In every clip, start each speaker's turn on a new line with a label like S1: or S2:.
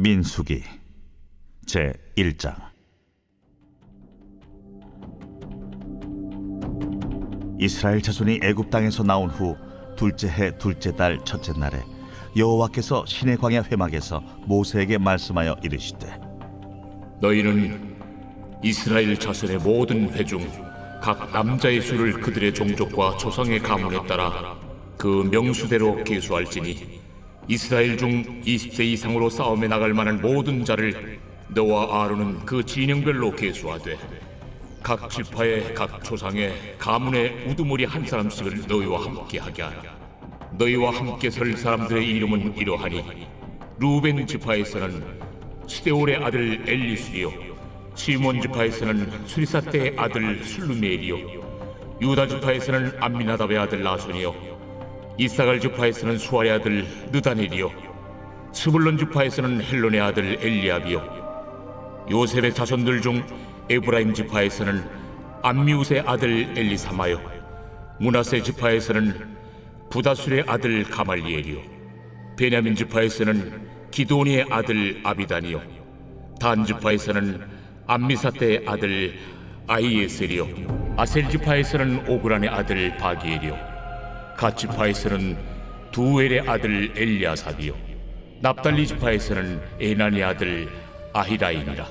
S1: 민수기 제 1장. 이스라엘 자손이 애굽 땅에서 나온 후 둘째 해 둘째 달 첫째 날에 여호와께서 시내 광야 회막에서 모세에게 말씀하여 이르시되
S2: 너희는 이스라엘 자손의 모든 회중 각 남자의 수를 그들의 종족과 조상의 가문에 따라 그 명수대로 계수할지니 이스라엘 중 20세 이상으로 싸움에 나갈 만한 모든 자를 너와 아론은 그 진영별로 계수하되 각 지파의 각 조상의 가문의 우두머리 한 사람씩을 너희와 함께 하게 하라. 너희와 함께 설 사람들의 이름은 이러하니 루벤 지파에서는 스데올의 아들 엘리수리요 시몬 지파에서는 수리사 때의 아들 술루메리요 유다 지파에서는 암미나답의 아들 나손이요 이사갈 지파에서는 수아의 아들 느다넬이요. 스불론 지파에서는 헬론의 아들 엘리압이요. 요셉의 자손들 중 에브라임 지파에서는 암미우스의 아들 엘리사마요. 문하세 지파에서는 부다술의 아들 가말리엘이요. 베냐민 지파에서는 기도니의 아들 아비단이요. 단 지파에서는 암미사떼의 아들 아이에셀이요. 아셀 지파에서는 오그란의 아들 바기엘이요 갓 지파에서는 두엘의 아들 엘리아삽이요. 납달리 지파에서는 에난의 아들 아히라인이라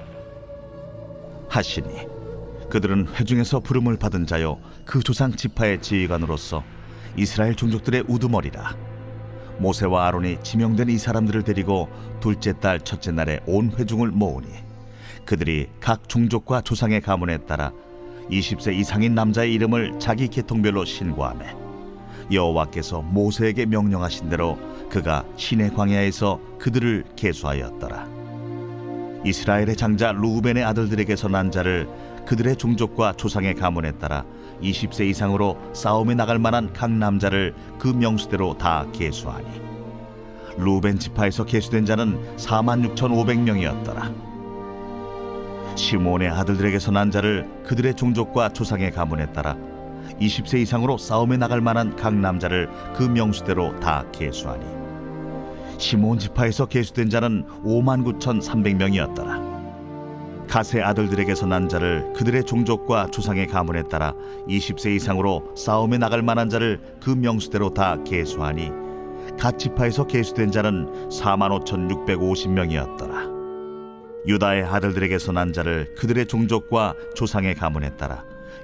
S1: 하시니 그들은 회중에서 부름을 받은 자요 그 조상 지파의 지휘관으로서 이스라엘 종족들의 우두머리라. 모세와 아론이 지명된 이 사람들을 데리고 둘째 달 첫째 날에 온 회중을 모으니 그들이 각 종족과 조상의 가문에 따라 20세 이상인 남자의 이름을 자기 계통별로 신고하매 여호와께서 모세에게 명령하신 대로 그가 시내 광야에서 그들을 계수하였더라 이스라엘의 장자 루벤의 아들들에게서 난 자를 그들의 종족과 조상의 가문에 따라 20세 이상으로 싸움에 나갈 만한 각 남자를 그 명수대로 다 계수하니 루벤 지파에서 계수된 자는 4만 6,500명이었더라. 시몬의 아들들에게서 난 자를 그들의 종족과 조상의 가문에 따라 20세 이상으로 싸움에 나갈 만한 각 남자를 그 명수대로 다 계수하니 시몬 지파에서 계수된 자는 5만 9,300명이었더라. 가세 아들들에게서 난 자를 그들의 종족과 조상의 가문에 따라 20세 이상으로 싸움에 나갈 만한 자를 그 명수대로 다 계수하니 갓 지파에서 계수된 자는 4만 5,650명이었더라. 유다의 아들들에게서 난 자를 그들의 종족과 조상의 가문에 따라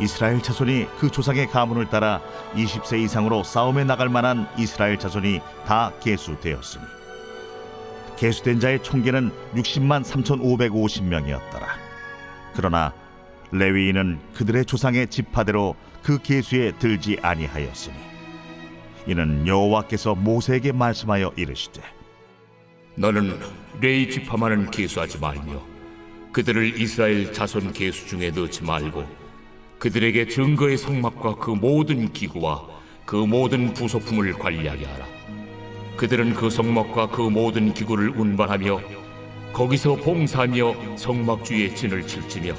S1: 이스라엘 자손이 그 조상의 가문을 따라 20세 이상으로 싸움에 나갈 만한 이스라엘 자손이 다 계수되었으니 계수된 자의 총계는 60만 3,550명이었더라. 그러나 레위인은 그들의 조상의 지파대로 그 계수에 들지 아니하였으니 이는 여호와께서 모세에게 말씀하여 이르시되
S2: 너는 레이 지파만은 계수하지 말며 그들을 이스라엘 자손 계수 중에 넣지 말고 그들에게 증거의 성막과 그 모든 기구와 그 모든 부속품을 관리하게 하라. 그들은 그 성막과 그 모든 기구를 운반하며 거기서 봉사하며 성막 주위에 진을 칠지며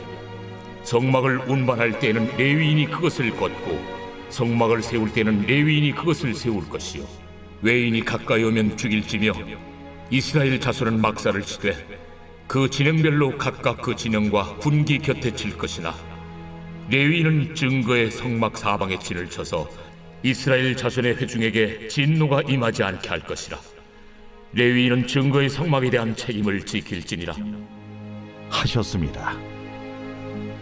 S2: 성막을 운반할 때에는 레위인이 그것을 걷고 성막을 세울 때는 레위인이 그것을 세울 것이요 외인이 가까이 오면 죽일지며 이스라엘 자손은 막사를 치되 그 진영별로 각각 그 진영과 군기 곁에 칠 것이나 레위인은 증거의 성막 사방에 진을 쳐서 이스라엘 자손의 회중에게 진노가 임하지 않게 할 것이라 레위인은 증거의 성막에 대한 책임을 지킬지니라
S1: 하셨습니다.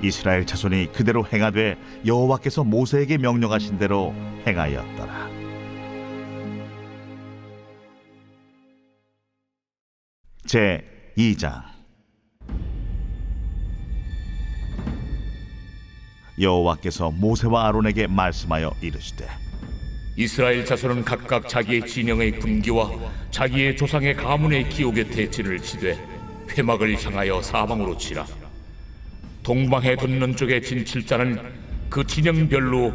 S1: 이스라엘 자손이 그대로 행하되 여호와께서 모세에게 명령하신 대로 행하였더라. 제 2장 여호와께서 모세와 아론에게 말씀하여 이르시되
S2: 이스라엘 자손은 각각 자기의 진영의 군기와 자기의 조상의 가문의 기옥 곁에 진을 치되 회막을 향하여 사방으로 치라. 동방에 돋는 쪽의 진칠자는 그 진영별로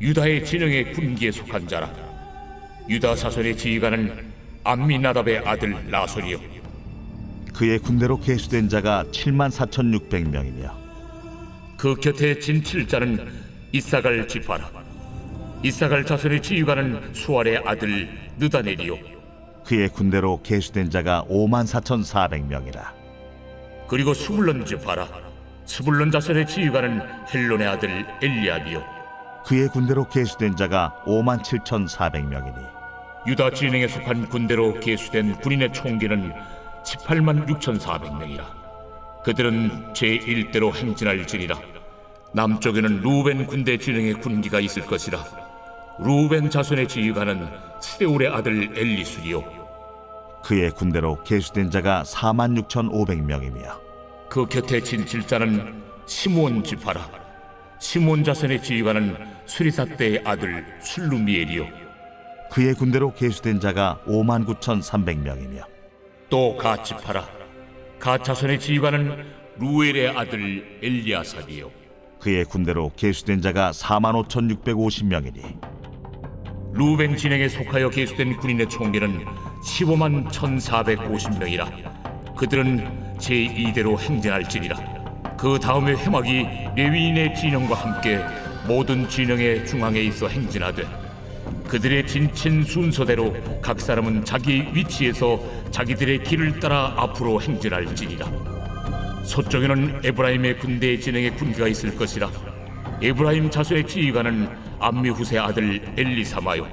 S2: 유다의 진영의 군기에 속한 자라. 유다 자손의 지휘관은 암미나답의 아들 라손이요.
S1: 그의 군대로 계수된 자가 7만 4,600명이며
S2: 그 곁에 진칠자는 이사갈 지파라. 이사갈 자손의 지휘관은 수알의 아들 느다넬이요.
S1: 그의 군대로 계수된 자가 5만 4,400명이라
S2: 그리고 수불론 지파라. 수불론 자손의 지휘관은 헬론의 아들 엘리압이요.
S1: 그의 군대로 계수된 자가 5만 7,400명이니
S2: 유다 진영에 속한 군대로 계수된 군인의 총기는 18만 6,400명이라. 그들은 제1대로 행진할지니라. 남쪽에는 루벤 군대 진영의 군기가 있을 것이라. 루벤 자손의 지휘관은 스데울의 아들 엘리술이요.
S1: 그의 군대로 계수된 자가 4만 6,500명이며
S2: 그 곁에 진칠자는 시몬 지파라. 시몬 자손의 지휘관은 수리사 때의 아들 술루미엘이요.
S1: 그의 군대로 계수된 자가 5만 9,300명이며
S2: 또 가치파라 가 자손의 지휘관은 루엘의 아들 엘리아삽이요.
S1: 그의 군대로 계수된 자가 4만 5,650명이니
S2: 루벤 진영에 속하여 계수된 군인의 총계는 15만 1,450명이라 그들은 제2대로 행진할지니라. 그 다음에 해막이 레위인의 진영과 함께 모든 진영의 중앙에 있어 행진하되 그들의 진친 순서대로 각 사람은 자기 위치에서 자기들의 길을 따라 앞으로 행진할지니라. 서쪽에는 에브라임의 군대의 진영에 군기가 있을 것이라. 에브라임 자손의 지휘관은 암미후세 아들 엘리사마요.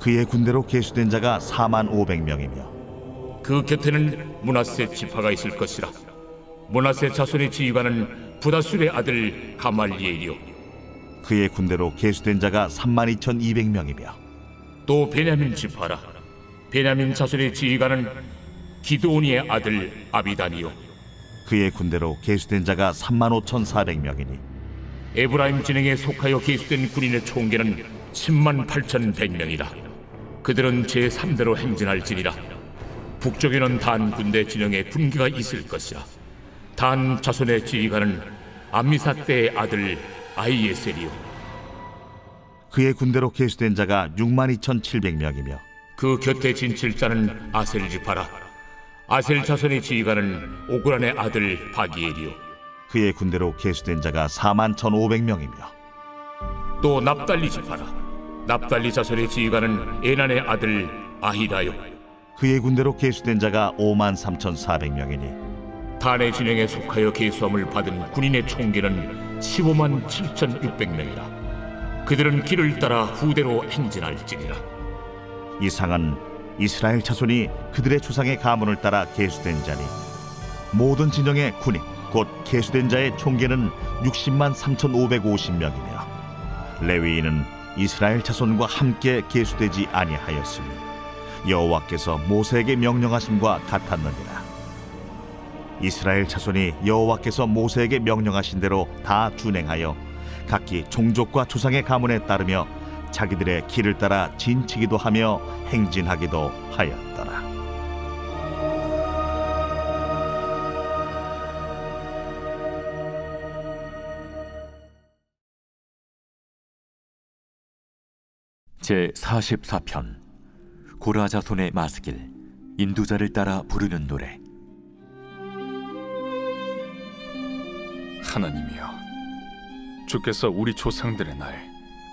S1: 그의 군대로 계수된 자가 4만 500명이며
S2: 그 곁에는 문하세 지파가 있을 것이라. 문하세 자손의 지휘관은 부다술의 아들 가말리엘이요.
S1: 그의 군대로 계수된 자가 3만 2,200명이며
S2: 또 베냐민 지파라 베냐민 자손의 지휘관은 기드오니의 아들 아비단이요.
S1: 그의 군대로 계수된 자가 3만 5,400명이니
S2: 에브라임 진영에 속하여 계수된 군인의 총계는 10만 8,100명이라. 그들은 제3대로 행진할지니라. 북쪽에는 단 군대 진영에 군기가 있을 것이라. 단 자손의 지휘관은 암미사 때의 아들 아이에셀이요.
S1: 그의 군대로 계수된 자가 6만 2,700명이며
S2: 그 곁에 진칠자는 아셀 지파라. 아셀 자손의 지휘관은 오그란의 아들 바기엘이요.
S1: 그의 군대로 계수된 자가 4만 1,500명이며
S2: 또 납달리 지파라. 납달리 자손의 지휘관은 에난의 아들 아히다요.
S1: 그의 군대로 계수된 자가 5만 3,400명이니
S2: 단의 진영에 속하여 계수함을 받은 군인의 총계는 15만 7,600명이라. 그들은 길을 따라 후대로 행진할지니라
S1: 이 상은 이스라엘 자손이 그들의 조상의 가문을 따라 계수된 자니 모든 진영의 군인 곧 계수된 자의 총계는 60만 3,550명이며 레위인은 이스라엘 자손과 함께 계수되지 아니하였으니 여호와께서 모세에게 명령하심과 같았느니라. 이스라엘 자손이 여호와께서 모세에게 명령하신 대로 다 준행하여 각기 종족과 조상의 가문에 따르며 자기들의 길을 따라 진치기도 하며 행진하기도 하였더라.
S3: 제 44편 고라 자손의 마스길 인도자를 따라 부르는 노래
S4: 하나님이여 주께서 우리 조상들의 날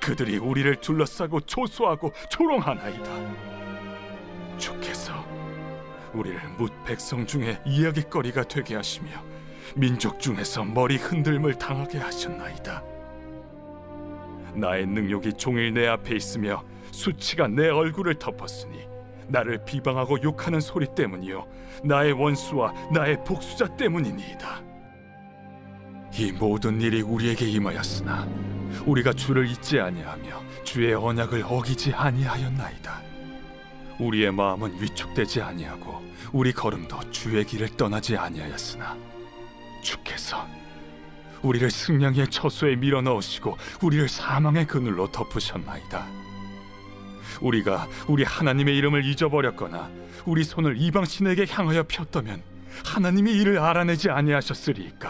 S4: 그들이 우리를 둘러싸고 초소하고 조롱하나이다. 주께서 우리를 뭇 백성 중에 이야기거리가 되게 하시며 민족 중에서 머리 흔들림을 당하게 하셨나이다. 나의 능욕이 종일 내 앞에 있으며 수치가 내 얼굴을 덮었으니 나를 비방하고 욕하는 소리 때문이요 나의 원수와 나의 복수자 때문이니이다. 이 모든 일이 우리에게 임하였으나 우리가 주를 잊지 아니하며 주의 언약을 어기지 아니하였나이다. 우리의 마음은 위축되지 아니하고 우리 걸음도 주의 길을 떠나지 아니하였으나 주께서 우리를 승량의 처소에 밀어 넣으시고 우리를 사망의 그늘로 덮으셨나이다. 우리가 우리 하나님의 이름을 잊어버렸거나 우리 손을 이방 신에게 향하여 폈다면 하나님이 이를 알아내지 아니하셨으리이까.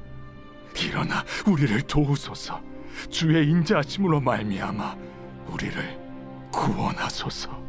S4: 일어나 우리를 도우소서. 주의 인자하심으로 말미암아 우리를 구원하소서.